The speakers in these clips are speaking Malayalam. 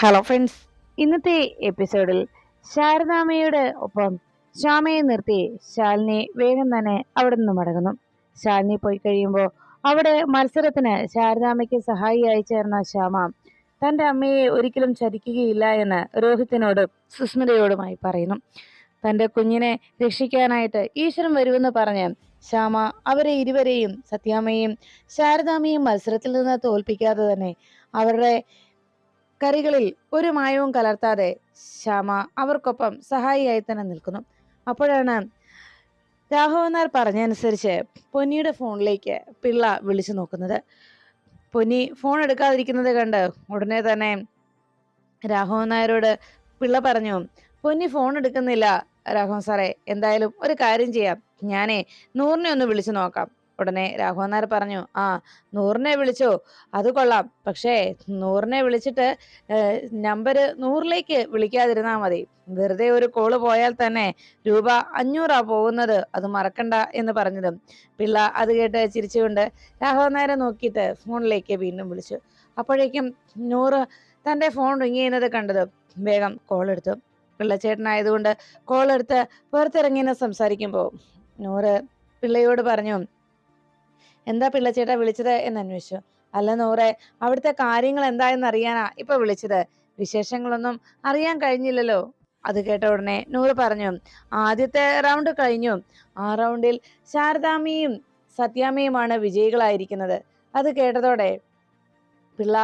ഹലോ ഫ്രണ്ട്സ് ഇന്നത്തെ എപ്പിസോഡിൽ ശാരദാമ്മയുടെ ഒപ്പം ശ്യാമയെ നിർത്തി ശാലിനി വേഗം തന്നെ അവിടെ നിന്ന് മടങ്ങുന്നു. ശാലിനി പോയി കഴിയുമ്പോൾ അവിടെ മത്സരത്തിന് ശാരദാമ്മയ്ക്ക് സഹായിയായി ചേർന്ന ശ്യാമ തന്റെ അമ്മയെ ഒരിക്കലും ചതിക്കുകയില്ല എന്ന് രോഹിത്തിനോടും സുസ്മിതയോടുമായി പറയുന്നു. തന്റെ കുഞ്ഞിനെ രക്ഷിക്കാനായിട്ട് ഈശ്വരൻ വരുമെന്ന് പറഞ്ഞ് ശ്യാമ അവരെ ഇരുവരെയും സത്യാമ്മയും ശാരദാമ്മയും മത്സരത്തിൽ നിന്ന് തോൽപ്പിക്കാതെ തന്നെ അവരുടെ കറികളിൽ ഒരു മായവും കലർത്താതെ ശ്യാമ അവർക്കൊപ്പം സഹായിയായി തന്നെ നിൽക്കുന്നു. അപ്പോഴാണ് രാഘവനാർ പറഞ്ഞനുസരിച്ച് പൊന്നിയുടെ ഫോണിലേക്ക് പിള്ള വിളിച്ചു നോക്കുന്നത്. പൊന്നി ഫോൺ എടുക്കാതിരിക്കുന്നത് കണ്ട് ഉടനെ തന്നെ രാഘവൻ നായരോട് പിള്ള പറഞ്ഞു പൊന്നി ഫോൺ എടുക്കുന്നില്ല രാഘവൻ സാറേ എന്തായാലും ഒരു കാര്യം ചെയ്യാം. ഞാനേ നൂറിനെ ഒന്ന് വിളിച്ചു നോക്കാം. ഉടനെ രാഘവൻ നായർ പറഞ്ഞു ആ നൂറിനെ വിളിച്ചോ? അത് കൊള്ളാം. പക്ഷേ നൂറിനെ വിളിച്ചിട്ട് നമ്പർ നൂറിലേക്ക് വിളിക്കാതിരുന്നാൽ മതി. വെറുതെ ഒരു കോൾ പോയാൽ തന്നെ രൂപ അഞ്ഞൂറാ പോകുന്നത്. അത് മറക്കണ്ട എന്ന് പറഞ്ഞതും. പിള്ള അത് കേട്ട് ചിരിച്ചുകൊണ്ട് രാഘവൻ നായരെ നോക്കിയിട്ട് ഫോണിലേക്ക് വീണ്ടും വിളിച്ചു. അപ്പോഴേക്കും നൂറ് തന്റെ ഫോൺ റിങ് ചെയ്യുന്നത് കണ്ടത് വേഗം കോൾ എടുത്തു. പിള്ളച്ചേട്ടനായതുകൊണ്ട് കോൾ എടുത്ത് പുറത്തിറങ്ങിയെന്ന് സംസാരിക്കുമ്പോൾ നൂറ് പിള്ളയോട് പറഞ്ഞു എന്താ പിള്ളച്ചേട്ടാ വിളിച്ചത് എന്ന് അന്വേഷിച്ചു. അല്ല നൂറെ അവിടുത്തെ കാര്യങ്ങൾ എന്തായെന്ന് അറിയാനാ ഇപ്പൊ വിളിച്ചത്? വിശേഷങ്ങളൊന്നും അറിയാൻ കഴിഞ്ഞില്ലല്ലോ. അത് കേട്ട ഉടനെ നൂറ് പറഞ്ഞു. ആദ്യത്തെ റൗണ്ട് കഴിഞ്ഞു. ആ റൗണ്ടിൽ ശാരദാമ്മയും സത്യാമിയുമാണ് വിജയികളായിരിക്കുന്നത്. അത് കേട്ടതോടെ പിള്ള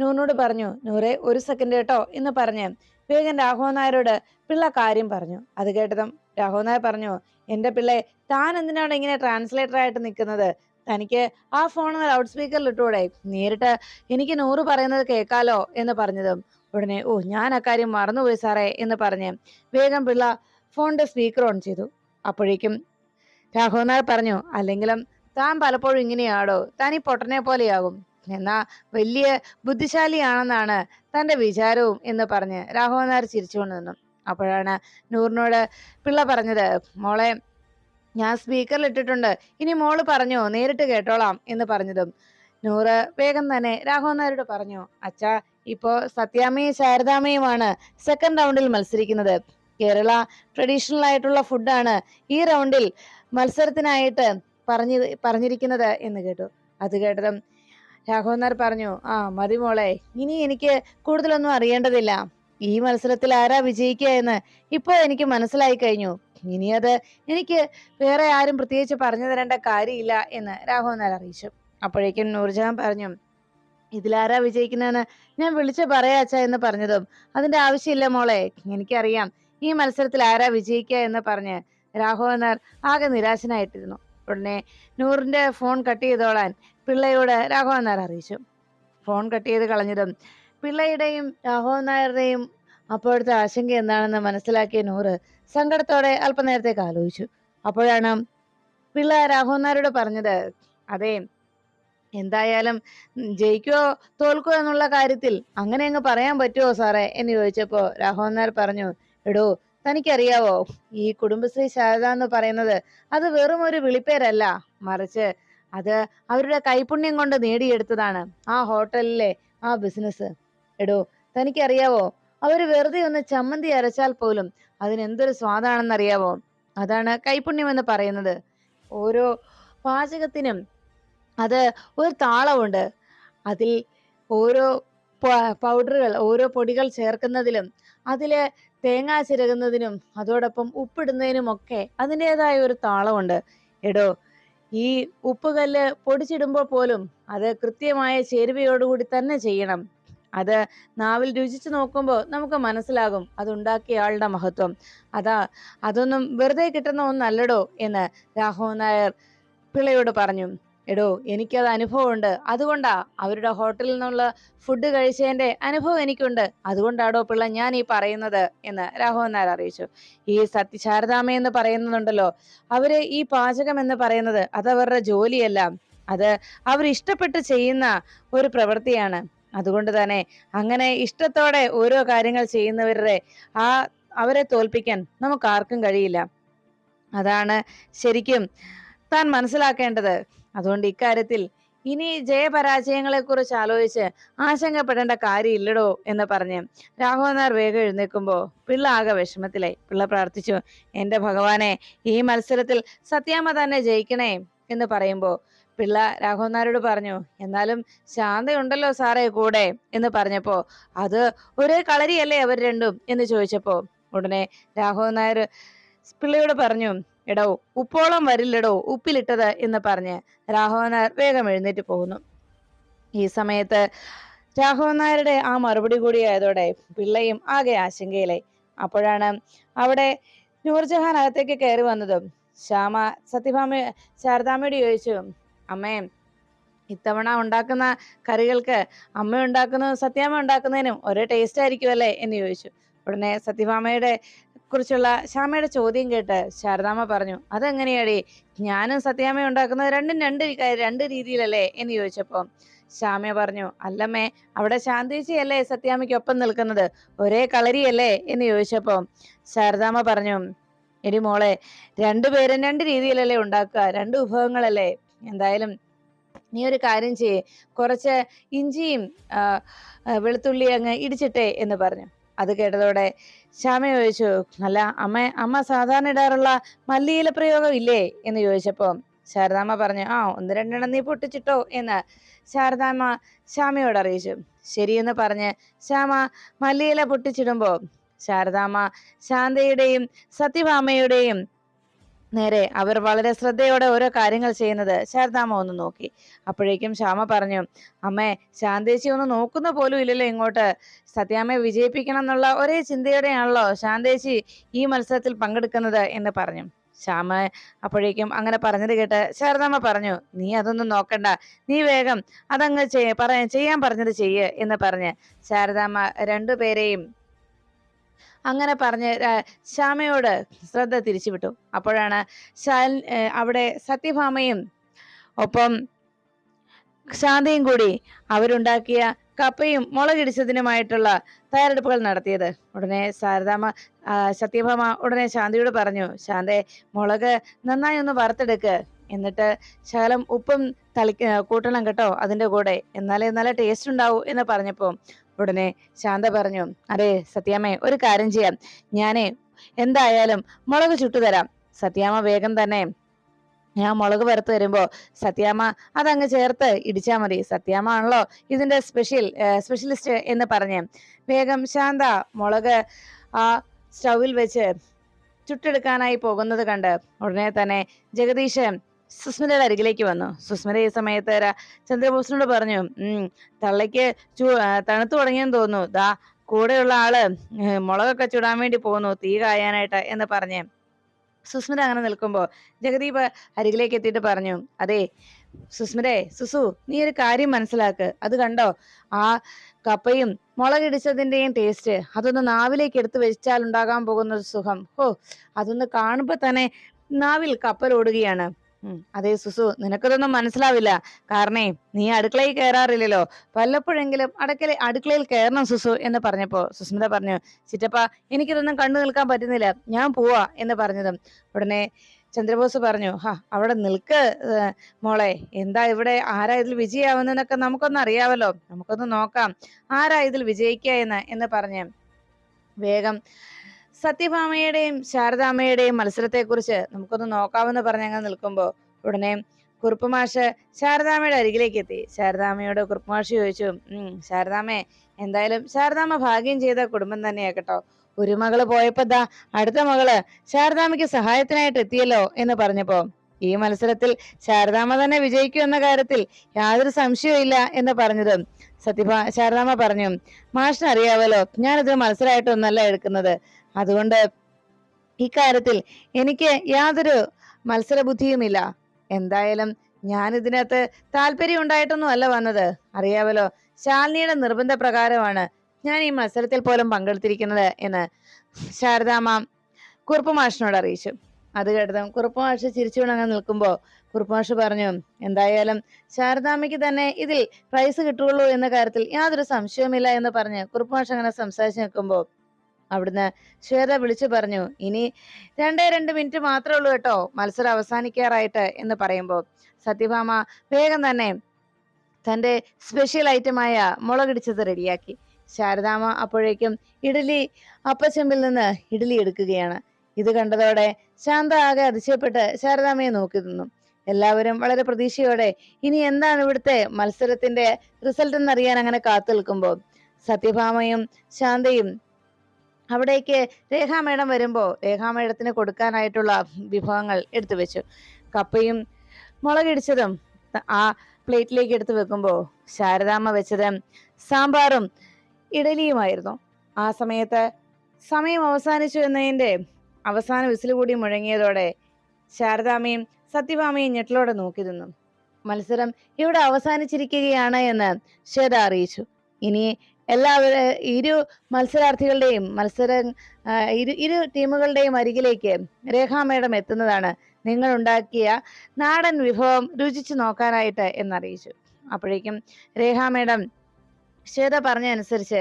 നൂറിനോട് പറഞ്ഞു നൂറെ ഒരു സെക്കൻഡ് കേട്ടോ എന്ന് പറഞ്ഞ് വേഗം രാഘവൻ നായരോട് പിള്ള കാര്യം പറഞ്ഞു. അത് കേട്ടതും രാഘവൻ നായർ പറഞ്ഞു എന്റെ പിള്ളെ താൻ എന്തിനാണ് ഇങ്ങനെ ട്രാൻസ്ലേറ്റർ ആയിട്ട് നിൽക്കുന്നത്? തനിക്ക് ആ ഫോൺ ലൗഡ് സ്പീക്കറിൽ ഇട്ടുകൂടെ? നേരിട്ട് എനിക്ക് നൂറ് പറയുന്നത് കേൾക്കാലോ എന്ന് പറഞ്ഞതും ഉടനെ ഓ ഞാൻ അക്കാര്യം മറന്നുപോയി സാറേ എന്ന് പറഞ്ഞ് വേഗം പിള്ള ഫോണിന്റെ സ്പീക്കർ ഓൺ ചെയ്തു. അപ്പോഴേക്കും രാഘവൻ നായർ പറഞ്ഞു അല്ലെങ്കിലും താൻ പലപ്പോഴും ഇങ്ങനെയാടോ? താൻ ഈ പൊട്ടനെ പോലെയാകും. എന്നാ വലിയ ബുദ്ധിശാലിയാണെന്നാണ് തന്റെ വിചാരവും എന്ന് പറഞ്ഞ് രാഘവൻ നായർ ചിരിച്ചുകൊണ്ട് നിന്നു. അപ്പോഴാണ് നൂറിനോട് പിള്ള പറഞ്ഞത് മോളെ ഞാൻ സ്പീക്കറിൽ ഇട്ടിട്ടുണ്ട് ഇനി മോൾ പറഞ്ഞോ? നേരിട്ട് കേട്ടോളാം എന്ന് പറഞ്ഞതും. നൂറ് വേഗം തന്നെ രാഘവൻ നായരോട് പറഞ്ഞു. അച്ഛാ ഇപ്പോ സത്യാമ്മയും ശാരദാമ്മയുമാണ് സെക്കൻഡ് റൗണ്ടിൽ മത്സരിക്കുന്നത്. കേരള ട്രഡീഷണൽ ആയിട്ടുള്ള ഫുഡാണ് ഈ റൗണ്ടിൽ മത്സരത്തിനായിട്ട് പറഞ്ഞു പറഞ്ഞിരിക്കുന്നത് എന്ന് കേട്ടു. അത് കേട്ടതും രാഘവൻ നായർ പറഞ്ഞു ആ മതി മോളെ. ഇനി എനിക്ക് കൂടുതലൊന്നും അറിയേണ്ടതില്ല. ഈ മത്സരത്തിൽ ആരാ വിജയിക്കുക എന്ന് ഇപ്പോൾ എനിക്ക് മനസ്സിലായി കഴിഞ്ഞു. ഇനി അത് എനിക്ക് വേറെ ആരും പ്രത്യേകിച്ച് പറഞ്ഞു തരേണ്ട കാര്യമില്ല എന്ന് രാഘവൻ നായർ അറിയിച്ചു. അപ്പോഴേക്കും നൂർജഹാൻ പറഞ്ഞു ഇതിലാരാ വിജയിക്കുന്നതെന്ന് ഞാൻ വിളിച്ചു പറയാച്ച എന്ന് പറഞ്ഞതും അതിന്റെ ആവശ്യമില്ല മോളെ. എനിക്കറിയാം ഈ മത്സരത്തിൽ ആരാ വിജയിക്കുക എന്ന് പറഞ്ഞ് രാഘവനാർ ആകെ നിരാശനായിട്ടിരുന്നു. ഉടനെ നൂറിന്റെ ഫോൺ കട്ട് ചെയ്തോളാൻ പിള്ളയോട് രാഘവനാർ അറിയിച്ചു. ഫോൺ കട്ട് ചെയ്ത് കളഞ്ഞതും പിള്ളയുടെയും രാഘവൻ നായരുടെയും അപ്പോഴത്തെ ആശങ്ക എന്താണെന്ന് മനസ്സിലാക്കിയ നൂറ് സങ്കടത്തോടെ അല്പനേരത്തേക്ക് ആലോചിച്ചു. അപ്പോഴാണ് പിള്ള രാഘവന്നാരോട് പറഞ്ഞത് അതെ എന്തായാലും ജയിക്കോ തോൽക്കോ എന്നുള്ള കാര്യത്തിൽ അങ്ങനെ അങ്ങ് പറയാൻ പറ്റുമോ സാറേ? എന്ന് ചോദിച്ചപ്പോ രാഘവന്നാർ പറഞ്ഞു എടോ തനിക്കറിയാവോ ഈ കുടുംബശ്രീ ശാരദ എന്ന് പറയുന്നത് അത് വെറും ഒരു വിളിപ്പേരല്ല. മറിച്ച് അത് അവരുടെ കൈപുണ്യം കൊണ്ട് നേടിയെടുത്തതാണ് ആ ഹോട്ടലിലെ ആ ബിസിനസ് എടോ തനിക്കറിയാവോ അവർ വെറുതെ ഒന്ന് ചമ്മന്തി അരച്ചാൽ പോലും അതിന് എന്തൊരു സ്വാദാണെന്നറിയാവോ? അതാണ് കൈപുണ്യം എന്ന് പറയുന്നത്. ഓരോ പാചകത്തിനും അത് ഒരു താളമുണ്ട് അതിൽ ഓരോ പൗഡറുകൾ ഓരോ പൊടികൾ ചേർക്കുന്നതിലും അതിൽ തേങ്ങ ചിരകുന്നതിനും അതോടൊപ്പം ഉപ്പിടുന്നതിനും ഒക്കെ അതിന്റെതായ ഒരു താളമുണ്ട് എടോ ഈ ഉപ്പുകല്ല് പൊടിച്ചിടുമ്പോൾ പോലും അത് കൃത്യമായ ചേരുവയോടുകൂടി തന്നെ ചെയ്യണം. അത് നാവിൽ രുചിച്ചു നോക്കുമ്പോൾ നമുക്ക് മനസ്സിലാകും അതുണ്ടാക്കിയ ആളുടെ മഹത്വം. അതാ അതൊന്നും വെറുതെ കിട്ടുന്ന ഒന്നല്ലടോ എന്ന് രാഘവൻ നായർ പിള്ളയോട് പറഞ്ഞു. എടോ എനിക്കത് അനുഭവമുണ്ട്. അതുകൊണ്ടാ അവരുടെ ഹോട്ടലിൽ നിന്നുള്ള ഫുഡ് കഴിച്ചതിന്റെ അനുഭവം എനിക്കുണ്ട്. അതുകൊണ്ടാടോ പിള്ള ഞാൻ ഈ പറയുന്നത് എന്ന് രാഘവൻ നായർ അറിയിച്ചു. ഈ സത്യശാരദാമ എന്ന് പറയുന്നതുണ്ടല്ലോ അവർ ഈ പാചകം എന്ന് പറയുന്നത് അത് അവരുടെ ജോലിയല്ല. അത് അവരിഷ്ടപ്പെട്ട് ചെയ്യുന്ന ഒരു പ്രവൃത്തിയാണ്. അതുകൊണ്ട് തന്നെ അങ്ങനെ ഇഷ്ടത്തോടെ ഓരോ കാര്യങ്ങൾ ചെയ്യുന്നവരുടെ ആ അവരെ തോൽപ്പിക്കാൻ നമുക്ക് ആർക്കും കഴിയില്ല. അതാണ് ശരിക്കും താൻ മനസ്സിലാക്കേണ്ടത്. അതുകൊണ്ട് ഇക്കാര്യത്തിൽ ഇനി ജയപരാജയങ്ങളെ കുറിച്ച് ആലോചിച്ച് ആശങ്കപ്പെടേണ്ട കാര്യമില്ലടോ എന്ന് പറഞ്ഞ് രാഘവനാർ വേഗം എഴുന്നേൽക്കുമ്പോൾ പിള്ള ആകെ വിഷമത്തിലായി. പിള്ള പ്രാർത്ഥിച്ചു എന്റെ ഭഗവാനെ ഈ മത്സരത്തിൽ സത്യാമ്മ തന്നെ ജയിക്കണേ എന്ന് പറയുമ്പോ പിള്ള രാഘവനാരോട് പറഞ്ഞു എന്നാലും ശാന്തയുണ്ടല്ലോ സാറേ കൂടെ എന്ന് പറഞ്ഞപ്പോ അത് ഒരേ കളരിയല്ലേ അവർ രണ്ടും? എന്ന് ചോദിച്ചപ്പോ ഉടനെ രാഘവൻ നായർ പിള്ളയോട് പറഞ്ഞു എടോ ഉപ്പോളം വരില്ലടോ ഉപ്പിലിട്ടത് എന്ന് പറഞ്ഞ് രാഘവൻ നായർ വേഗം എഴുന്നേറ്റ് പോകുന്നു. ഈ സമയത്ത് രാഘവൻ നായരുടെ ആ മറുപടി കൂടി ആയതോടെ പിള്ളയും ആകെ ആശങ്കയിലായി. അപ്പോഴാണ് അവിടെ നൂർജഹാൻ അകത്തേക്ക് കയറി വന്നതും ശ്യാമ സത്യഭാമ ശാരദാമ്മയോട് ചോദിച്ചു അമ്മേ ഇത്തവണ ഉണ്ടാക്കുന്ന കറികൾക്ക് അമ്മ ഉണ്ടാക്കുന്ന സത്യാമ്മ ഉണ്ടാക്കുന്നതിനും ഒരേ ടേസ്റ്റ് ആയിരിക്കും അല്ലേ എന്ന് ചോദിച്ചു. ഉടനെ സത്യഭാമയുടെ കുറിച്ചുള്ള ശ്യാമയുടെ ചോദ്യം കേട്ട് ശാരദാമ്മ പറഞ്ഞു അതെങ്ങനെയാടി? ഞാനും സത്യാമ്മ ഉണ്ടാക്കുന്നത് രണ്ടും രണ്ട് രണ്ട് രീതിയിലല്ലേ? എന്ന് ചോദിച്ചപ്പോ ശ്യാമ പറഞ്ഞു അല്ലമ്മേ അവിടെ ശാന്തേച്ചിയല്ലേ സത്യാമ്മയ്ക്കൊപ്പം നിൽക്കുന്നത്? ഒരേ കളരിയല്ലേ? എന്ന് ചോദിച്ചപ്പോ ശാരദാമ്മ പറഞ്ഞു എടി മോളെ രണ്ടുപേരും രണ്ട് രീതിയിലല്ലേ ഉണ്ടാക്കുക രണ്ട് വിഭവങ്ങളല്ലേ? എന്തായാലും നീ ഒരു കാര്യം ചെയ്യേ. കുറച്ച് ഇഞ്ചിയും വെളുത്തുള്ളി അങ്ങ് ഇടിച്ചിട്ടേ എന്ന് പറഞ്ഞു. അത് കേട്ടതോടെ ശ്യാമ ചോദിച്ചു അല്ല അമ്മ അമ്മ സാധാരണ ഇടാറുള്ള മല്ലിയില പ്രയോഗം ഇല്ലേ? എന്ന് ചോദിച്ചപ്പോൾ ശാരദാമ്മ പറഞ്ഞു ആ ഒന്ന് രണ്ടെണ്ണം നീ പൊട്ടിച്ചിട്ടോ? എന്ന് ശാരദാമ്മ ശ്യാമയോട് അറിയിച്ചു. ശരിയെന്ന് പറഞ്ഞ് ശ്യാമ മല്ലിയില പൊട്ടിച്ചിടുമ്പോൾ ശാരദാമ്മ ശാന്തയുടെയും സത്യഭാമയുടെയും നേരെ അവർ വളരെ ശ്രദ്ധയോടെ ഓരോ കാര്യങ്ങൾ ചെയ്യുന്നത് ശാരദാമ്മ ഒന്ന് നോക്കി. അപ്പോഴേക്കും ശ്യാമ പറഞ്ഞു അമ്മേ ശാന്തേച്ചി ഒന്ന് നോക്കുന്ന പോലും ഇല്ലല്ലോ ഇങ്ങോട്ട്. സത്യാമ്മയെ വിജയിപ്പിക്കണം എന്നുള്ള ഒരേ ചിന്തയോടെയാണല്ലോ ശാന്തേച്ചി ഈ മത്സരത്തിൽ പങ്കെടുക്കുന്നത് എന്ന് പറഞ്ഞു. ശ്യാമ അപ്പോഴേക്കും അങ്ങനെ പറഞ്ഞത് കേട്ട് ശാരദാമ്മ പറഞ്ഞു നീ അതൊന്നും നോക്കണ്ട. നീ വേഗം അതങ്ങ് ചെയ്യ പറ ചെയ്യാൻ പറഞ്ഞത് ചെയ്യ് എന്ന് പറഞ്ഞ് ശാരദാമ്മ രണ്ടുപേരെയും അങ്ങനെ പറഞ്ഞ് ശ്യാമയോട് ശ്രദ്ധ തിരിച്ചുവിട്ടു. അപ്പോഴാണ് ശാൽ അവിടെ സത്യഭാമയും ഒപ്പം ശാന്തയും കൂടി അവരുണ്ടാക്കിയ കപ്പയും മുളകിടിച്ചതിനുമായിട്ടുള്ള തയ്യാറെടുപ്പുകൾ നടത്തിയത്. ഉടനെ ശാരദാമ്മ സത്യഭാമ ഉടനെ ശാന്തിയോട് പറഞ്ഞു ശാന്തേ മുളക് നന്നായി ഒന്ന് വറുത്തെടുക്ക്. എന്നിട്ട് ശകലം ഉപ്പും തളി കൂട്ടണം കേട്ടോ അതിന്റെ കൂടെ. എന്നാലേ നല്ല ടേസ്റ്റ് ഉണ്ടാവൂ എന്ന് പറഞ്ഞപ്പോ ഉടനെ ശാന്ത പറഞ്ഞു അതെ സത്യാമ്മേ ഒരു കാര്യം ചെയ്യാം. ഞാനേ എന്തായാലും മുളക് ചുട്ടുതരാം സത്യാമ്മ വേഗം തന്നെ ഞാൻ മുളക് വറുത്ത് തരുമ്പോ സത്യാമ്മ അതങ്ങ് ചേർത്ത് ഇടിച്ചാ മതി. സത്യാമ്മ ആണല്ലോ ഇതിന്റെ സ്പെഷ്യൽ സ്പെഷ്യലിസ്റ്റ് എന്ന് പറഞ്ഞ്. വേഗം ശാന്ത മുളക് ആ സ്റ്റൗവിൽ വെച്ച് ചുട്ടെടുക്കാനായി പോകുന്നത് കണ്ട് ഉടനെ തന്നെ ജഗദീശ് സുസ്മിതയുടെ അരികിലേക്ക് വന്നു. സുസ്മിത ഈ സമയത്ത് ചന്ദ്രബോസിനോട് പറഞ്ഞു ഉം തള്ളയ്ക്ക് ചൂ തണുത്തു തുടങ്ങിയെന്ന് തോന്നുന്നു. ദാ കൂടെയുള്ള ആൾ മുളകൊക്കെ ചുടാൻ വേണ്ടി പോകുന്നു തീ കായാനായിട്ട് എന്ന് പറഞ്ഞ്. സുസ്മിത അങ്ങനെ നിൽക്കുമ്പോ ജഗദീപ് അരികിലേക്ക് എത്തിയിട്ട് പറഞ്ഞു അതെ സുസ്മിതേ സുസു നീ ഒരു കാര്യം മനസ്സിലാക്ക്. അത് കണ്ടോ? ആ കപ്പയും മുളകിടിച്ചതിന്റെയും ടേസ്റ്റ് അതൊന്ന് നാവിലേക്ക് എടുത്തു വെച്ചാൽ ഉണ്ടാകാൻ പോകുന്ന സുഖം. ഹോ അതൊന്ന് കാണുമ്പോ തന്നെ നാവിൽ കപ്പലോടുകയാണ്. അതെ സുസു നിനക്കതൊന്നും മനസ്സിലാവില്ല. കാരണേ നീ അടുക്കളയിൽ കയറാറില്ലല്ലോ വല്ലപ്പോഴെങ്കിലും അടുക്കള അടുക്കളയിൽ കയറണം സുസു എന്ന് പറഞ്ഞപ്പോ സുസ്മിത പറഞ്ഞു ചിറ്റപ്പ എനിക്കിതൊന്നും കണ്ടു നിൽക്കാൻ പറ്റുന്നില്ല. ഞാൻ പോവാ എന്ന് പറഞ്ഞതും. ഉടനെ ചന്ദ്രബോസ് പറഞ്ഞു ഹാ അവിടെ നിൽക്ക് മോളെ. എന്താ ഇവിടെ ആരാ ഇതിൽ വിജയാവുന്നതെന്നൊക്കെ നമുക്കൊന്ന് അറിയാവല്ലോ. നമുക്കൊന്ന് നോക്കാം. ആരാ ഇതിൽ വിജയിക്കുക എന്ന് എന്ന് പറഞ്ഞ് വേഗം സത്യഭാമയുടെയും ശാരദാമ്മയുടെയും മത്സരത്തെക്കുറിച്ച് നമുക്കൊന്ന് നോക്കാമെന്ന് പറഞ്ഞങ്ങ് നിൽക്കുമ്പോ നിൽക്കുമ്പോൾ ഉടനെ കുറുപ്പുമാഷ് ശാരദാമ്മയുടെ അരികിലേക്ക് എത്തി. ശാരദാമ്മയോട് കുറുപ്പുമാഷ് ചോദിച്ചു ശാരദാമ്മേ എന്തായാലും ശാരദാമ്മ ഭാഗ്യം ചെയ്ത കുടുംബം തന്നെയാ കേട്ടോ. ഒരു മകൾ പോയപ്പോ ദാ അടുത്ത മകൾ ശാരദാമ്മയ്ക്ക് സഹായത്തിനായിട്ട് എത്തിയല്ലോ എന്ന് പറഞ്ഞപ്പോ ഈ മത്സരത്തിൽ ശാരദാമ്മ തന്നെ വിജയിക്കും എന്ന കാര്യത്തിൽ യാതൊരു സംശയവും ഇല്ല എന്ന് പറഞ്ഞത് സത്യഭാ ശാരദാമ്മ പറഞ്ഞു മാഷിന് അറിയാവല്ലോ ഞാനിത് മത്സരമായിട്ടൊന്നല്ല എടുക്കുന്നത്. അതുകൊണ്ട് ഇക്കാര്യത്തിൽ എനിക്ക് യാതൊരു മത്സരബുദ്ധിയുമില്ല. എന്തായാലും ഞാൻ ഇതിനകത്ത് താല്പര്യം ഉണ്ടായിട്ടൊന്നും അല്ല വന്നത്. അറിയാവല്ലോ ശാലിനിയുടെ നിർബന്ധ പ്രകാരമാണ് ഞാൻ ഈ മത്സരത്തിൽ പോലും പങ്കെടുത്തിരിക്കുന്നത് എന്ന് ശാരദാമ്മ കുറുപ്പ് മാഷിനോട് അറിയിച്ചു. അത് കേട്ടതും കുറുപ്പ് മാഷ് അങ്ങനെ നിൽക്കുമ്പോൾ കുറുപ്പ് മാഷ് പറഞ്ഞു എന്തായാലും ശാരദാമ്മയ്ക്ക് തന്നെ ഇതിൽ പ്രൈസ് കിട്ടുകയുള്ളൂ എന്ന കാര്യത്തിൽ യാതൊരു സംശയവുമില്ല എന്ന് പറഞ്ഞ് കുറുപ്പ് മാഷ് അങ്ങനെ സംസാരിച്ചു നിൽക്കുമ്പോ അവിടുന്ന് ശ്വേത വിളിച്ചു പറഞ്ഞു ഇനി രണ്ടേ രണ്ട് മിനിറ്റ് മാത്രമേ ഉള്ളൂ കേട്ടോ മത്സരം അവസാനിക്കാറായിട്ട് എന്ന് പറയുമ്പോൾ സത്യഭാമ വേഗം തന്നെ തന്റെ സ്പെഷ്യൽ ഐറ്റമായ മുളകിടിച്ചത് റെഡിയാക്കി. ശാരദാമ അപ്പോഴേക്കും ഇഡലി അപ്പച്ചെമ്പിൽ നിന്ന് ഇഡലി എടുക്കുകയാണ്. ഇത് കണ്ടതോടെ ശാന്ത ആകെ അതിശയപ്പെട്ട് ശാരദാമയെ നോക്കി നിന്നു. എല്ലാവരും വളരെ പ്രതീക്ഷയോടെ ഇനി എന്താണ് ഇവിടുത്തെ മത്സരത്തിന്റെ റിസൾട്ട് എന്നറിയാൻ അങ്ങനെ കാത്തു നിൽക്കുമ്പോൾ? സത്യഭാമയും ശാന്തയും അവിടേക്ക് രേഖാ മേഡം വരുമ്പോൾ രേഖാ മേഡത്തിന് കൊടുക്കാനായിട്ടുള്ള വിഭവങ്ങൾ എടുത്തു വെച്ചു. കപ്പയും മുളകിടിച്ചതും ആ പ്ലേറ്റിലേക്ക് എടുത്തു വെക്കുമ്പോൾ ശാരദാമ്മ വെച്ചത് സാമ്പാറും ഇഡലിയുമായിരുന്നു. ആ സമയത്ത് സമയം അവസാനിച്ചു എന്നതിന്റെ അവസാന വിസിൽ കൂടി മുഴങ്ങിയതോടെ ശാരദാമ്മയും സത്യഭാമയും ഞെട്ടലോടെ നോക്കി നിന്നു. മത്സരം ഇവിടെ അവസാനിച്ചിരിക്കുകയാണ് എന്ന് ശ്വേത അറിയിച്ചു. ഇനി എല്ലാവരും ഇരു മത്സരാർത്ഥികളുടെയും മത്സര ഇരു ഇരു ടീമുകളുടെയും അരികിലേക്ക് രേഖാ മേഡം എത്തുന്നതാണ് നിങ്ങൾ ഉണ്ടാക്കിയ നാടൻ വിഭവം രുചിച്ചു നോക്കാനായിട്ട് എന്നറിയിച്ചു. അപ്പോഴേക്കും രേഖാ മേഡം ശ്വേത പറഞ്ഞ അനുസരിച്ച്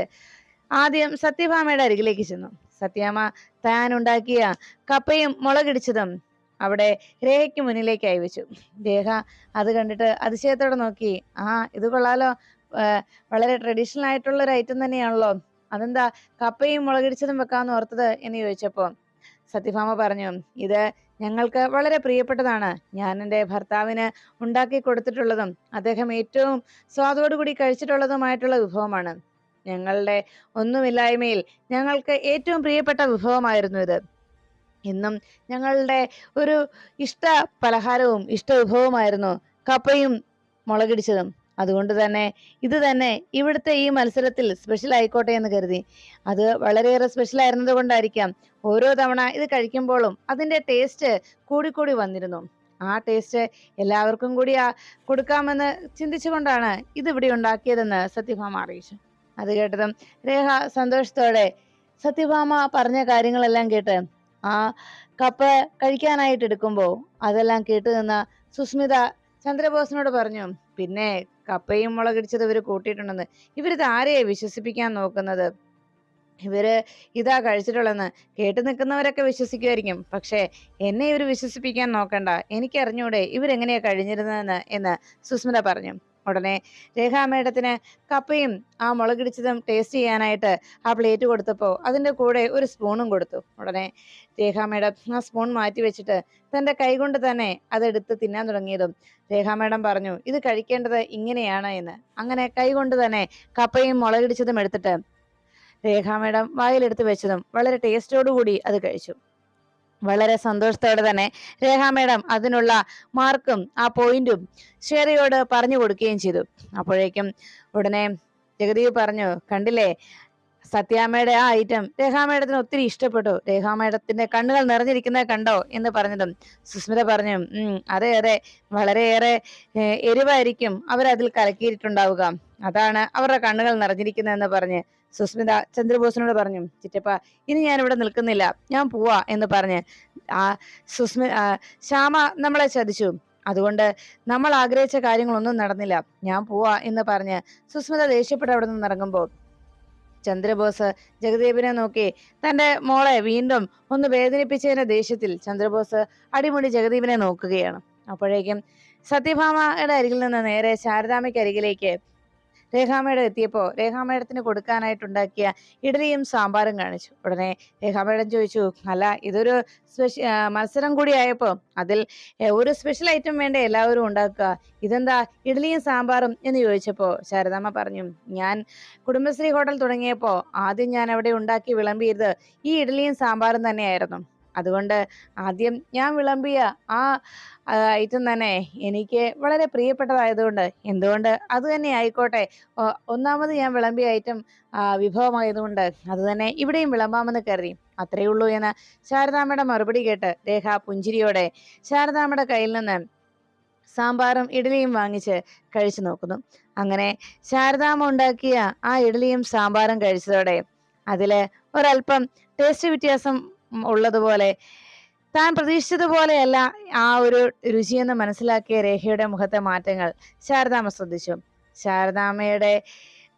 ആദ്യം സത്യഭാമയുടെ അരികിലേക്ക് ചെന്നു. സത്യാമ താൻ ഉണ്ടാക്കിയ കപ്പയും മുളകിടിച്ചതും അവിടെ രേഖയ്ക്ക് മുന്നിലേക്ക് അയച്ചു. രേഖ അത് കണ്ടിട്ട് അതിശയത്തോടെ നോക്കി ആ ഇത് കൊള്ളാലോ. വളരെ ട്രഡീഷണൽ ആയിട്ടുള്ള ഒരു ഐറ്റം തന്നെയാണല്ലോ. അതെന്താ? കപ്പയും മുളകിടിച്ചതും വെക്കാന്ന് ഓർത്തത് എന്ന് ചോദിച്ചപ്പോൾ സത്യഭാമ പറഞ്ഞു ഇത് ഞങ്ങൾക്ക് വളരെ പ്രിയപ്പെട്ടതാണ്. ഞാൻ എന്റെ ഭർത്താവിന് ഉണ്ടാക്കി കൊടുത്തിട്ടുള്ളതും അദ്ദേഹം ഏറ്റവും സ്വാദോടുകൂടി കഴിച്ചിട്ടുള്ളതുമായിട്ടുള്ള വിഭവമാണ്. ഞങ്ങളുടെ ഒന്നുമില്ലായ്മയിൽ ഞങ്ങൾക്ക് ഏറ്റവും പ്രിയപ്പെട്ട വിഭവമായിരുന്നു ഇത്. ഇന്നും ഞങ്ങളുടെ ഒരു ഇഷ്ട പലഹാരവും ഇഷ്ട വിഭവമായിരുന്നു കപ്പയും മുളകിടിച്ചതും. അതുകൊണ്ട് തന്നെ ഇത് തന്നെ ഇവിടുത്തെ ഈ മത്സരത്തിൽ സ്പെഷ്യൽ ആയിക്കോട്ടെ എന്ന് കരുതി. അത് വളരെയേറെ സ്പെഷ്യൽ ആയിരുന്നത് കൊണ്ടായിരിക്കാം ഓരോ തവണ ഇത് കഴിക്കുമ്പോഴും അതിന്റെ ടേസ്റ്റ് കൂടിക്കൂടി വന്നിരുന്നു. ആ ടേസ്റ്റ് എല്ലാവർക്കും കൂടി കൊടുക്കാമെന്ന് ചിന്തിച്ചുകൊണ്ടാണ് ഇത് ഇവിടെ ഉണ്ടാക്കിയതെന്ന് സത്യഭാമ അറിയിച്ചു. അത് കേട്ടതും രേഖ സന്തോഷത്തോടെ സത്യഭാമ പറഞ്ഞ കാര്യങ്ങളെല്ലാം കേട്ട് ആ കപ്പ് കഴിക്കാനായിട്ട് എടുക്കുമ്പോൾ അതെല്ലാം കേട്ട് നിന്ന സുസ്മിത ചന്ദ്രബോസിനോട് പറഞ്ഞു പിന്നെ കപ്പയും മുളകിടിച്ചത് ഇവർ കൂട്ടിയിട്ടുണ്ടെന്ന്. ഇവരിത് ആരെയെ വിശ്വസിപ്പിക്കാൻ നോക്കുന്നത്? ഇവർ ഇതാ കഴിച്ചിട്ടുള്ളതെന്ന് കേട്ടു നിൽക്കുന്നവരൊക്കെ വിശ്വസിക്കുമായിരിക്കും പക്ഷേ എന്നെ ഇവർ വിശ്വസിപ്പിക്കാൻ നോക്കണ്ട. എനിക്കറിഞ്ഞൂടെ ഇവരെങ്ങനെയാ കഴിഞ്ഞിരുന്നതെന്ന് എന്ന് സുസ്മിത പറഞ്ഞു. ഉടനെ രേഖാ മേഡത്തിന് കപ്പയും ആ മുളകിടിച്ചതും ടേസ്റ്റ് ചെയ്യാനായിട്ട് ആ പ്ലേറ്റ് കൊടുത്തപ്പോൾ അതിന്റെ കൂടെ ഒരു സ്പൂണും കൊടുത്തു. ഉടനെ രേഖാ മേഡം ആ സ്പൂൺ മാറ്റി വെച്ചിട്ട് തന്റെ കൈകൊണ്ട് തന്നെ അതെടുത്ത് തിന്നാൻ തുടങ്ങിയതും രേഖാ മേഡം പറഞ്ഞു ഇത് കഴിക്കേണ്ടത് ഇങ്ങനെയാണ് എന്ന്. അങ്ങനെ കൈകൊണ്ട് തന്നെ കപ്പയും മുളകിടിച്ചതും എടുത്തിട്ട് രേഖാ മേഡം വായിലെടുത്ത് വെച്ചതും വളരെ ടേസ്റ്റോടുകൂടി അത് കഴിച്ചു. വളരെ സന്തോഷത്തോടെ തന്നെ രേഖ മേഡം അതിനുള്ള മാർക്കും ആ പോയിന്റും ശ്വേതയോട് പറഞ്ഞു കൊടുക്കുകയും ചെയ്തു. അപ്പോഴേക്കും ഉടനെ ജഗദീവ് പറഞ്ഞു കണ്ടില്ലേ? സത്യാമ്മയുടെ ആ ഐറ്റം രേഖാമേഡത്തിന് ഒത്തിരി ഇഷ്ടപ്പെട്ടു. രേഖാമേഡത്തിന്റെ കണ്ണുകൾ നിറഞ്ഞിരിക്കുന്നത് കണ്ടോ? എന്ന് പറഞ്ഞതും സുസ്മിത പറഞ്ഞു അതെ അതെ. വളരെയേറെ എരിവായിരിക്കും അവരതിൽ കലക്കിയിട്ടുണ്ടാവുക. അതാണ് അവരുടെ കണ്ണുകൾ നിറഞ്ഞിരിക്കുന്നതെന്ന് പറഞ്ഞ് സുസ്മിത ചന്ദ്രബോസിനോട് പറഞ്ഞു ചിറ്റപ്പ ഇനി ഞാൻ ഇവിടെ നിൽക്കുന്നില്ല. ഞാൻ പോവാ എന്ന് പറഞ്ഞ്. ആ സുസ്മി ശ്യാമ നമ്മളെ ചതിച്ചു. അതുകൊണ്ട് നമ്മൾ ആഗ്രഹിച്ച കാര്യങ്ങളൊന്നും നടന്നില്ല. ഞാൻ പോവാ എന്ന് പറഞ്ഞ് സുസ്മിത ദേഷ്യപ്പെട്ട് അവിടെ നിന്ന് ഇറങ്ങുമ്പോൾ ചന്ദ്രബോസ് ജഗദേവിനെ നോക്കി തന്റെ മോളെ വീണ്ടും ഒന്ന് വേദനിപ്പിച്ചതിന്റെ ദേഷ്യത്തിൽ ചന്ദ്രബോസ് അടിമുടി ജഗദീപിനെ നോക്കുകയാണ്. അപ്പോഴേക്കും സത്യഭാമയുടെ അരികിൽ നിന്ന് നേരെ ശാരദാമയ്ക്ക് അരികിലേക്ക് രേഖാമേടം എത്തിയപ്പോൾ രേഖാമേടത്തിന് കൊടുക്കാനായിട്ടുണ്ടാക്കിയ ഇഡലിയും സാമ്പാറും കാണിച്ചു. ഉടനെ രേഖാമേടം ചോദിച്ചു അല്ല ഇതൊരു സ്പെഷ്യ മത്സരം കൂടി ആയപ്പോൾ അതിൽ ഒരു സ്പെഷ്യൽ ഐറ്റം വേണ്ട എല്ലാവരും ഉണ്ടാക്കുക? ഇതെന്താ ഇഡലിയും സാമ്പാറും? എന്ന് ചോദിച്ചപ്പോൾ ശാരദാമ്മ പറഞ്ഞു ഞാൻ കുടുംബശ്രീ ഹോട്ടൽ തുടങ്ങിയപ്പോൾ ആദ്യം ഞാൻ അവിടെ ഉണ്ടാക്കി വിളമ്പിയത് ഈ ഇഡലിയും സാമ്പാറും തന്നെയായിരുന്നു. അതുകൊണ്ട് ആദ്യം ഞാൻ വിളമ്പിയ ആ ഐറ്റം തന്നെ എനിക്ക് വളരെ പ്രിയപ്പെട്ടതായതുകൊണ്ട് എന്തുകൊണ്ട് അത് തന്നെ ആയിക്കോട്ടെ. ഒന്നാമത് ഞാൻ വിളമ്പിയ ഐറ്റം വിഭവമായതുകൊണ്ട് അത് തന്നെ ഇവിടെയും വിളമ്പാമെന്ന് കരുതി. അത്രയേ ഉള്ളൂ എന്ന് ശാരദാമ്മയുടെ മറുപടി കേട്ട് രേഖ പുഞ്ചിരിയോടെ ശാരദാമ്മയുടെ കയ്യിൽ നിന്ന് സാമ്പാറും ഇഡ്ഡലിയും വാങ്ങിച്ച് കഴിച്ചു നോക്കുന്നു. അങ്ങനെ ശാരദാമ്മ ഉണ്ടാക്കിയ ആ ഇഡ്ഡലിയും സാമ്പാറും കഴിച്ചതോടെ അതിൽ ഒരല്പം ടേസ്റ്റ് വ്യത്യാസം ഉള്ളതുപോലെ താൻ പ്രതീക്ഷിച്ചതുപോലെയല്ല ആ ഒരു രുചിയെന്ന് മനസ്സിലാക്കിയ രേഖയുടെ മുഖത്തെ മാറ്റങ്ങൾ ശാരദാമ്മ ശ്രദ്ധിച്ചു. ശാരദാമ്മയുടെ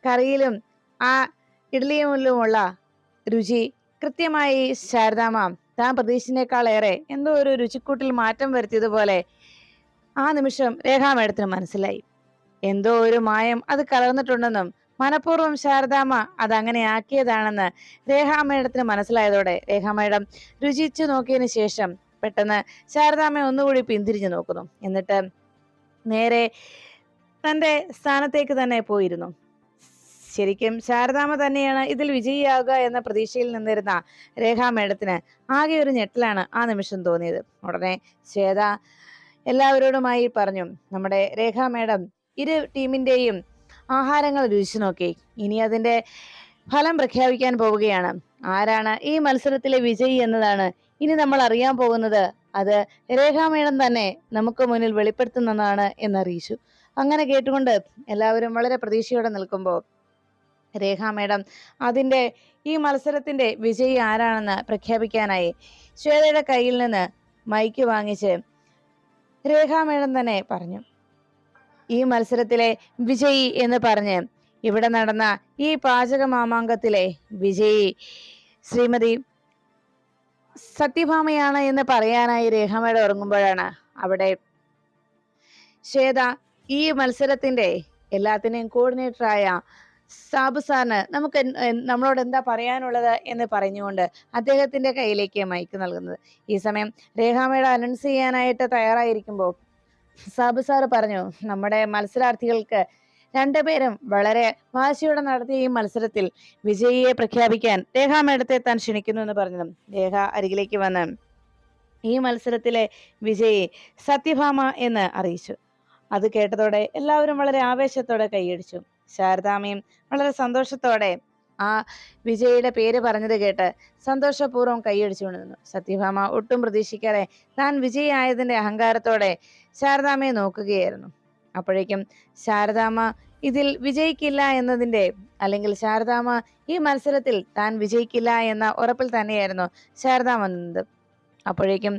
കറിയിലും ആ ഇഡ്ലിയുമുള്ള രുചി കൃത്യമായി ശാരദാമ്മ താൻ പ്രതീക്ഷിച്ചതിനേക്കാളേറെ എന്തോ ഒരു രുചിക്കൂട്ടിൽ മാറ്റം വരുത്തിയതുപോലെ ആ നിമിഷം രേഖാമേഡത്തിന് മനസ്സിലായി. എന്തോ ഒരു മായം അത് കലർന്നിട്ടുണ്ടെന്നും മനഃപൂർവം ശാരദാമ്മ അത് അങ്ങനെ ആക്കിയതാണെന്ന് രേഖാമേടത്തിന് മനസ്സിലായതോടെ രേഖാമേടം രുചിച്ചു നോക്കിയതിന് ശേഷം പെട്ടെന്ന് ശാരദാമ്മ ഒന്നുകൂടി പിന്തിരിഞ്ഞു നോക്കുന്നു. എന്നിട്ട് നേരെ തന്റെ സ്ഥാനത്തേക്ക് തന്നെ പോയിരുന്നു. ശരിക്കും ശാരദാമ്മ തന്നെയാണ് ഇതിൽ വിജയിയാവുക എന്ന പ്രതീക്ഷയിൽ നിന്നിരുന്ന രേഖാ മേഡത്തിന് ആകെ ഒരു ഞെട്ടലാണ് ആ നിമിഷം തോന്നിയത്. ഉടനെ ശ്വേത എല്ലാവരോടുമായി പറഞ്ഞു നമ്മുടെ രേഖാ മേഡം ഇരു ടീമിന്റെയും ആഹാരങ്ങൾ രുചിച്ചു നോക്കി. ഇനി അതിന്റെ ഫലം പ്രഖ്യാപിക്കാൻ പോവുകയാണ്. ആരാണ് ഈ മത്സരത്തിലെ വിജയി എന്നതാണ് ഇനി നമ്മൾ അറിയാൻ പോകുന്നത്. അത് രേഖാമേളം തന്നെ നമുക്ക് മുന്നിൽ വെളിപ്പെടുത്തുന്നതാണ് എന്നറിയിച്ചു. അങ്ങനെ കേട്ടുകൊണ്ട് എല്ലാവരും വളരെ പ്രതീക്ഷയോടെ നിൽക്കുമ്പോൾ രേഖാ മേഡം അതിന്റെ ഈ മത്സരത്തിന്റെ വിജയി ആരാണെന്ന് പ്രഖ്യാപിക്കാനായി ശ്വേതയുടെ കയ്യിൽ നിന്ന് മൈക്ക് വാങ്ങിച്ച് രേഖാ മേഡം തന്നെ പറഞ്ഞു. ഈ മത്സരത്തിലെ വിജയി എന്ന് പറഞ്ഞ് ഇവിടെ നടന്ന ഈ പാചക മാമാങ്കത്തിലെ വിജയി ശ്രീമതി സത്യഭാമയാണ് എന്ന് പറയാനായി രേഖമേട ഉറങ്ങുമ്പോഴാണ് അവിടെ ശ്വേത ഈ മത്സരത്തിന്റെ എല്ലാത്തിനെയും കോർഡിനേറ്ററായ സാബു സാറിന് നമുക്ക് നമ്മളോട് എന്താ പറയാനുള്ളത് എന്ന് പറഞ്ഞുകൊണ്ട് അദ്ദേഹത്തിന്റെ കയ്യിലേക്ക് മൈക്ക് നൽകുന്നത്. ഈ സമയം രേഖാമേട അനൗൺസ് ചെയ്യാനായിട്ട് തയ്യാറായിരിക്കുമ്പോൾ സാബു സാറ് പറഞ്ഞു നമ്മുടെ മത്സരാർത്ഥികൾക്ക് രണ്ടുപേരും വളരെ വാശിയോടെ നടത്തിയ ഈ മത്സരത്തിൽ വിജയിയെ പ്രഖ്യാപിക്കാൻ രേഖ മേഡത്തെ താൻ ക്ഷണിക്കുന്നു എന്ന് പറഞ്ഞു. രേഖ അരികിലേക്ക് വന്ന് ഈ മത്സരത്തിലെ വിജയി സത്യഭാമ എന്ന് അറിയിച്ചു. അത് കേട്ടതോടെ എല്ലാവരും വളരെ ആവേശത്തോടെ കൈയടിച്ചു. ശാരദാമയും വളരെ സന്തോഷത്തോടെ ആ വിജയിയുടെ പേര് പറഞ്ഞത് കേട്ട് സന്തോഷപൂർവം കൈയടിച്ചുകൊണ്ട് നിന്നു സത്യഭാമ ഒട്ടും പ്രതീക്ഷിക്കാതെ താൻ വിജയിയായതിന്റെ അഹങ്കാരത്തോടെ ശാരദാമയെ നോക്കുകയായിരുന്നു. അപ്പോഴേക്കും ശാരദാമ്മ ഇതിൽ വിജയിക്കില്ല എന്നതിന്റെ അല്ലെങ്കിൽ ശാരദാമ്മ ഈ മത്സരത്തിൽ താൻ വിജയിക്കില്ല എന്ന ഉറപ്പിൽ തന്നെയായിരുന്നു ശാരദാമ്മ നിന്നത്. അപ്പോഴേക്കും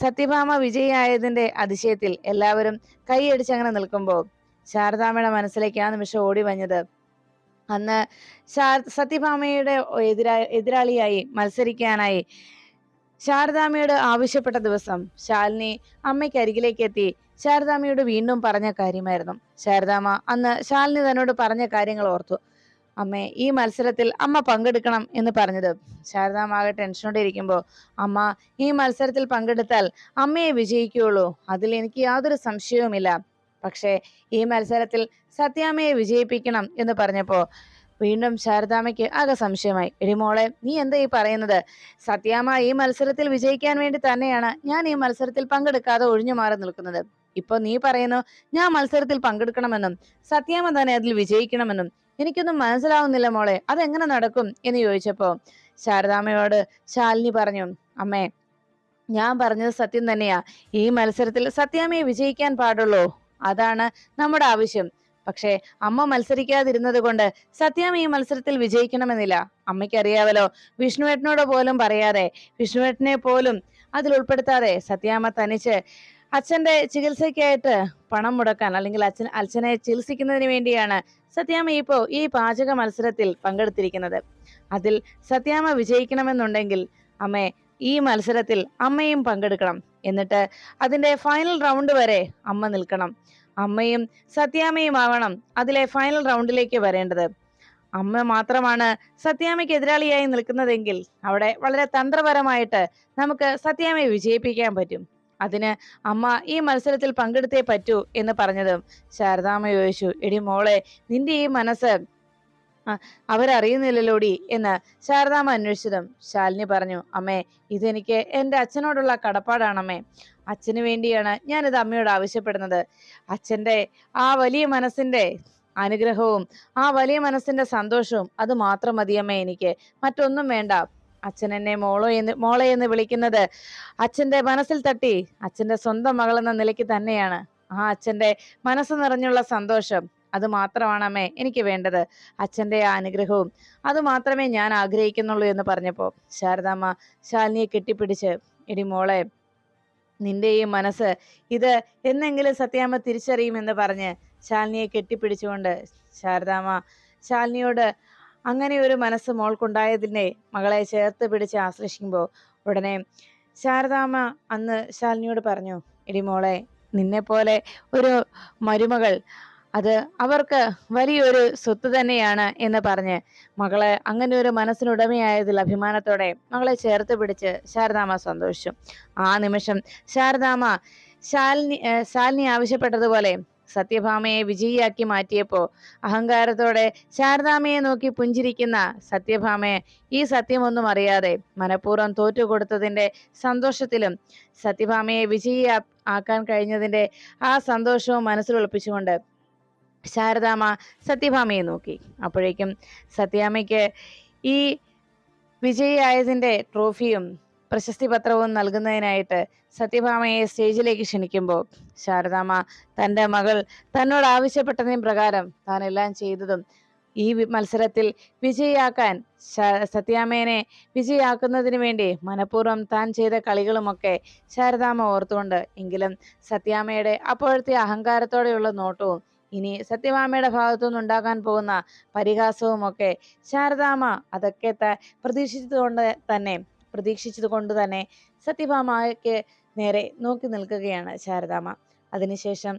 സത്യഭാമ വിജയിയായതിന്റെ അതിശയത്തിൽ എല്ലാവരും കൈയടിച്ചങ്ങനെ നിൽക്കുമ്പോൾ ശാരദാമ്മയുടെ മനസ്സിലേക്ക് ആ നിമിഷം ഓടി വഞ്ഞത് അന്ന് സത്യഭാമയുടെ എതിരാ എതിരാളിയായി മത്സരിക്കാനായി ശാരദാമ്മയോട് ആവശ്യപ്പെട്ട ദിവസം ശാലിനി അമ്മയ്ക്ക് അരികിലേക്ക് എത്തി ശാരദാമ്മയോട് വീണ്ടും പറഞ്ഞ കാര്യമായിരുന്നു. ശാരദാമ്മ അന്ന് ശാലിനി തന്നോട് പറഞ്ഞ കാര്യങ്ങൾ ഓർത്തു. അമ്മ ഈ മത്സരത്തിൽ അമ്മ പങ്കെടുക്കണം എന്ന് പറഞ്ഞത്. ശാരദാമാകെ ടെൻഷനോടെ ഇരിക്കുമ്പോൾ അമ്മ ഈ മത്സരത്തിൽ പങ്കെടുത്താൽ അമ്മയെ വിജയിക്കുകയുള്ളൂ. അതിൽ എനിക്ക് യാതൊരു സംശയവുമില്ല. പക്ഷേ ഈ മത്സരത്തിൽ സത്യാമയെ വിജയിപ്പിക്കണം എന്ന് പറഞ്ഞപ്പോൾ വീണ്ടും ശാരദാമയ്ക്ക് ആകെ സംശയമായി. എടി മോളെ നീ എന്താ ഈ പറയുന്നത്? സത്യാമ ഈ മത്സരത്തിൽ വിജയിക്കാൻ വേണ്ടി തന്നെയാണ് ഞാൻ ഈ മത്സരത്തിൽ പങ്കെടുക്കാതെ ഒഴിഞ്ഞു മാറി നിൽക്കുന്നത്. ഇപ്പൊ നീ പറയുന്നു ഞാൻ മത്സരത്തിൽ പങ്കെടുക്കണമെന്നും സത്യാമ തന്നെ അതിൽ വിജയിക്കണമെന്നും എനിക്കൊന്നും മനസ്സിലാവുന്നില്ല മോളെ അതെങ്ങനെ നടക്കും എന്ന് ചോദിച്ചപ്പോ ശാരദാമ്മയോട് ശാലിനി പറഞ്ഞു അമ്മേ ഞാൻ പറഞ്ഞത് സത്യം തന്നെയാ. ഈ മത്സരത്തിൽ സത്യാമയെ വിജയിക്കാൻ പാടുള്ളൂ. അതാണ് നമ്മുടെ ആവശ്യം. പക്ഷേ അമ്മ മത്സരിക്കാതിരുന്നത് കൊണ്ട് സത്യം ഈ മത്സരത്തിൽ വിജയിക്കണമെന്നില്ല. അമ്മയ്ക്കറിയാവല്ലോ വിഷ്ണുവേട്ടനോട് പോലും പറയാതെ വിഷ്ണുവേട്ടനെ പോലും അതിൽ ഉൾപ്പെടുത്താതെ സത്യാമ്മ തനിച്ച് അച്ഛന്റെ ചികിത്സയ്ക്കായിട്ട് പണം മുടക്കാൻ അല്ലെങ്കിൽ അച്ഛൻ അച്ഛനെ ചികിത്സിക്കുന്നതിന് വേണ്ടിയാണ് സത്യാമ്മ ഇപ്പോൾ ഈ പാചക മത്സരത്തിൽ പങ്കെടുത്തിരിക്കുന്നത്. അതിൽ സത്യാമ്മ വിജയിക്കണമെന്നുണ്ടെങ്കിൽ അമ്മേ ഈ മത്സരത്തിൽ അമ്മയും പങ്കെടുക്കണം. എന്നിട്ട് അതിന്റെ ഫൈനൽ റൗണ്ട് വരെ അമ്മ നിൽക്കണം. അമ്മയും സത്യാമ്മയും ആവണം അതിലെ ഫൈനൽ റൗണ്ടിലേക്ക് വരേണ്ടത്. അമ്മ മാത്രമാണ് സത്യാമ്മയ്ക്ക് എതിരാളിയായി നിൽക്കുന്നതെങ്കിൽ അവിടെ വളരെ തന്ത്രപരമായിട്ട് നമുക്ക് സത്യാമ്മയെ വിജയിപ്പിക്കാൻ പറ്റും. അതിന് അമ്മ ഈ മത്സരത്തിൽ പങ്കെടുത്തേ പറ്റൂ എന്ന് പറഞ്ഞതും ശാരദാമ്മ ചോദിച്ചു എടി മോളെ നിന്റെ ഈ മനസ്സ് അവരറിയുന്നില്ലല്ലോടി എന്ന് ശാരദാമ്മ അന്വേഷിച്ചതും ശാലിനി പറഞ്ഞു അമ്മേ ഇതെനിക്ക് എന്റെ അച്ഛനോടുള്ള കടപ്പാടാണമ്മേ. അച്ഛന് വേണ്ടിയാണ് ഞാനിത് അമ്മയോട് ആവശ്യപ്പെടുന്നത്. അച്ഛന്റെ ആ വലിയ മനസ്സിന്റെ അനുഗ്രഹവും ആ വലിയ മനസ്സിന്റെ സന്തോഷവും അത് മാത്രം മതിയമ്മേ എനിക്ക്. മറ്റൊന്നും വേണ്ട. അച്ഛൻ എന്നെ മോളോ എന്ന് മോളെ എന്ന് വിളിക്കുന്നത് അച്ഛന്റെ മനസ്സിൽ തട്ടി അച്ഛന്റെ സ്വന്തം മകളെന്ന നിലയ്ക്ക് തന്നെയാണ്. ആ അച്ഛന്റെ മനസ്സ് നിറഞ്ഞുള്ള സന്തോഷം അത് മാത്രമാണ് അമ്മേ എനിക്ക് വേണ്ടത്. അച്ഛന്റെ ആ അനുഗ്രഹവും അത് മാത്രമേ ഞാൻ ആഗ്രഹിക്കുന്നുള്ളൂ എന്ന് പറഞ്ഞപ്പോൾ ശാരദാമ്മ ശാലിനിയെ കെട്ടിപ്പിടിച്ച് എടി മോളെ നിന്റെ ഈ മനസ്സ് ഇത് എന്നെങ്കിലും സത്യാമ്മ തിരിച്ചറിയുമെന്ന് പറഞ്ഞ് ശാലിനിയെ കെട്ടിപ്പിടിച്ചുകൊണ്ട് ശാരദാമ്മ ശാലിനിയോട് അങ്ങനെ ഒരു മനസ്സ് മോൾക്കുണ്ടായതിനെ മകളെ ചേർത്ത് പിടിച്ച് ആശ്ലേഷിക്കുമ്പോൾ ഉടനെ ശാരദാമ്മ അന്ന് ശാലിനിയോട് പറഞ്ഞു എടി മോളെ നിന്നെപ്പോലെ ഒരു മരുമകൾ അത് അവർക്ക് വലിയൊരു സ്വത്ത് തന്നെയാണ് എന്ന് പറഞ്ഞ് മകളെ അങ്ങനെ ഒരു മനസ്സിനുടമയായതിൽ അഭിമാനത്തോടെ മകളെ ചേർത്ത് പിടിച്ച് ശാരദാമ്മ സന്തോഷിച്ചു. ആ നിമിഷം ശാരദാമ ശാലിനി ശാലിനി ആവശ്യപ്പെട്ടതുപോലെ സത്യഭാമയെ വിജയിയാക്കി മാറ്റിയപ്പോ അഹങ്കാരത്തോടെ ശാരദാമയെ നോക്കി പുഞ്ചിരിക്കുന്ന സത്യഭാമയെ ഈ സത്യമൊന്നും അറിയാതെ മനഃപൂർവം തോറ്റുകൊടുത്തതിന്റെ സന്തോഷത്തിലും സത്യഭാമയെ വിജയി ആക്കാൻ കഴിഞ്ഞതിന്റെ ആ സന്തോഷവും മനസ്സിൽ ഒളിപ്പിച്ചുകൊണ്ട് ശാരദാമ്മ സത്യഭാമയെ നോക്കി. അപ്പോഴേക്കും സത്യാമ്മയ്ക്ക് ഈ വിജയിയായതിന്റെ ട്രോഫിയും പ്രശസ്തി പത്രവും നൽകുന്നതിനായിട്ട് സത്യഭാമയെ സ്റ്റേജിലേക്ക് ക്ഷണിക്കുമ്പോൾ ശാരദാമ്മ തന്റെ മകൾ തന്നോട് ആവശ്യപ്പെട്ടതിന് പ്രകാരം താൻ എല്ലാം ചെയ്തതും ഈ മത്സരത്തിൽ വിജയിയാക്കാൻ സത്യാമ്മേനെ വിജയിയാക്കുന്നതിന് വേണ്ടി മനഃപൂർവം താൻ ചെയ്ത കളികളുമൊക്കെ ശാരദാമ്മ ഓർത്തുകൊണ്ട് എങ്കിലും സത്യാമ്മയുടെ അപ്പോഴത്തെ അഹങ്കാരത്തോടെയുള്ള നോട്ടവും ഇനി സത്യഭാമയുടെ ഭാഗത്തുനിന്ന് ഉണ്ടാകാൻ പോകുന്ന പരിഹാസവും ഒക്കെ ശാരദാമ്മ അതൊക്കെ ത പ്രതീക്ഷിച്ചതുകൊണ്ട് തന്നെ പ്രതീക്ഷിച്ചത് കൊണ്ട് തന്നെ സത്യഭാമയ്ക്ക് നേരെ നോക്കി നിൽക്കുകയാണ് ശാരദാമ്മ. അതിനുശേഷം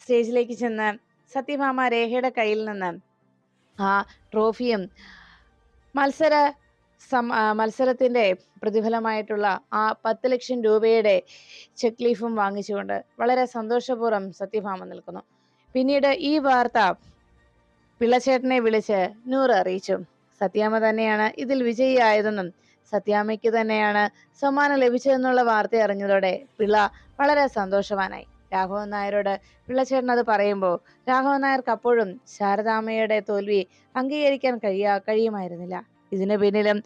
സ്റ്റേജിലേക്ക് ചെന്ന് സത്യഭാമ രേഖയുടെ കയ്യിൽ നിന്ന് ആ ട്രോഫിയും മത്സര സം മത്സരത്തിന്റെ പ്രതിഫലമായിട്ടുള്ള ആ പത്ത് ലക്ഷം രൂപയുടെ ചെക്ക് ലീഫും വാങ്ങിച്ചുകൊണ്ട് വളരെ സന്തോഷപൂർവം സത്യഭാമ നിൽക്കുന്നു. പിന്നീട് ഈ വാർത്ത പിള്ളച്ചേട്ടനെ വിളിച്ച് നൂറ് അറിയിച്ചു. സത്യാമ്മ തന്നെയാണ് ഇതിൽ വിജയിയായതെന്നും സത്യാമ്മയ്ക്ക് തന്നെയാണ് സമ്മാനം ലഭിച്ചതെന്നുള്ള വാർത്ത അറിഞ്ഞതോടെ പിള്ള വളരെ സന്തോഷവാനായി. രാഘവൻ നായരോട് പിള്ളച്ചേട്ടൻ അത് പറയുമ്പോൾ രാഘവൻ നായർക്ക് അപ്പോഴും ശാരദാമ്മയുടെ തോൽവി അംഗീകരിക്കാൻ കഴിയാ കഴിയുമായിരുന്നില്ല. ഇതിനു പിന്നിലും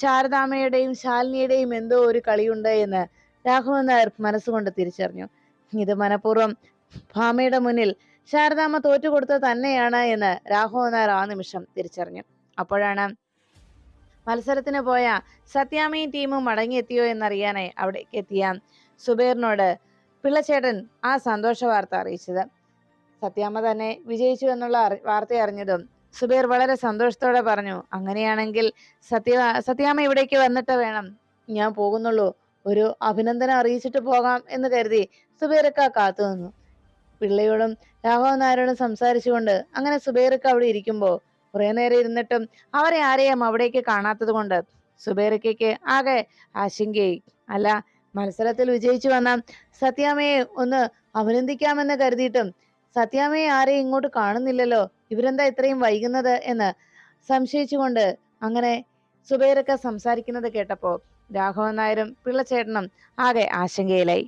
ശാരദാമ്മയുടെയും ശാലിനിയുടെയും എന്തോ ഒരു കളിയുണ്ട് എന്ന് രാഘവൻ നായർ മനസ്സുകൊണ്ട് തിരിച്ചറിഞ്ഞു. ഇത് മനഃപൂർവം ഭാമയുടെ മുന്നിൽ ശാരദാമ്മ തോറ്റുകൊടുത്തത് തന്നെയാണ് എന്ന് രാഘവൻ നായർ ആ നിമിഷം തിരിച്ചറിഞ്ഞു. അപ്പോഴാണ് മത്സരത്തിന് പോയ സത്യാമയും ടീമും മടങ്ങിയെത്തിയോ എന്നറിയാനായി അവിടേക്ക് എത്തിയ സുബേറിനോട് പിള്ളച്ചേട്ടൻ ആ സന്തോഷ വാർത്ത അറിയിച്ചത്. സത്യാമ്മ തന്നെ വിജയിച്ചു എന്നുള്ള വാർത്ത അറിഞ്ഞതും സുബേർ വളരെ സന്തോഷത്തോടെ പറഞ്ഞു അങ്ങനെയാണെങ്കിൽ സത്യ സത്യാമ്മ ഇവിടേക്ക് വന്നിട്ട് വേണം. ഞാൻ പോകുന്നുള്ളൂ. ഒരു അഭിനന്ദനം അറിയിച്ചിട്ട് പോകാം എന്ന് കരുതി സുബേറക്ക കാത്തു നിന്നു. പിള്ളയോടും രാഘവൻ നായരോടും സംസാരിച്ചുകൊണ്ട് അങ്ങനെ സുബൈർക്ക് അവിടെ ഇരിക്കുമ്പോൾ കുറെ നേരം ഇരുന്നിട്ടും അവരെ ആരെയും അവിടേക്ക് കാണാത്തത് കൊണ്ട് സുബേറയ്ക്ക് ആകെ ആശങ്കയായി. അല്ല മത്സരത്തിൽ വിജയിച്ചു വന്ന സത്യാമയെ ഒന്ന് അഭിനന്ദിക്കാമെന്ന് കരുതിയിട്ടും സത്യാമയെ ആരെയും ഇങ്ങോട്ട് കാണുന്നില്ലല്ലോ ഇവരെന്താ ഇത്രയും വൈകുന്നത് എന്ന് സംശയിച്ചുകൊണ്ട് അങ്ങനെ സുബൈറൊക്കെ സംസാരിക്കുന്നത് കേട്ടപ്പോ രാഘവൻ നായരും പിള്ളച്ചേട്ടനും ആകെ ആശങ്കയിലായി.